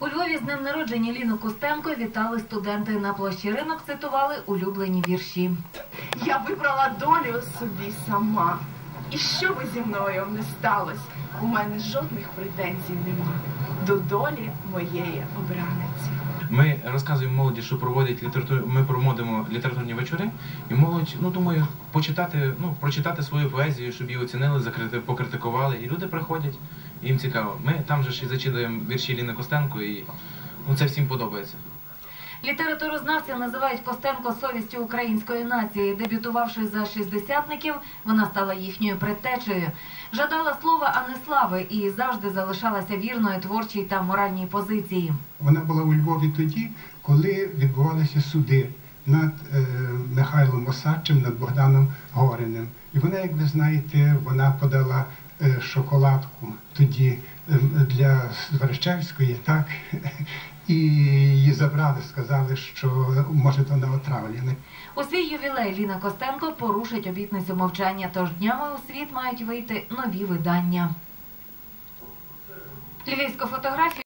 У Львові з днем народження Ліну Костенко вітали студенти на площі ринок, цитували улюблені вірші. Я вибрала долю собі сама. І що би зі мною не сталося, у мене жодних претензій нема до долі моєї обраниці. Ми розказуємо молоді, що проводять літературу. Ми проводимо літературні вечори, і молодь, ну думаю, почитати, ну прочитати свою поезію, щоб її оцінили, закрити, покритикували. І люди приходять, їм цікаво. Ми там же ж і зачитуємо вірші Ліни Костенко, і ну це всім подобається. Літературознавці називають Костенко совістю української нації. Дебютувавши за шістдесятників, вона стала їхньою предтечею. Жадала слова, а не слави, і завжди залишалася вірною творчій та моральній позиції. Вона була у Львові тоді, коли відбувалися суди над е, Михайлом Осадчим, над Богданом Гориним. І вона, як ви знаєте, вона подала шоколадку тоді е, для Зверещевської, так? І її забрали, сказали, що може вона отравлена. У свій ювілей Ліна Костенко порушить обітницю мовчання, тож днями у світ мають вийти нові видання. Львівська фотографію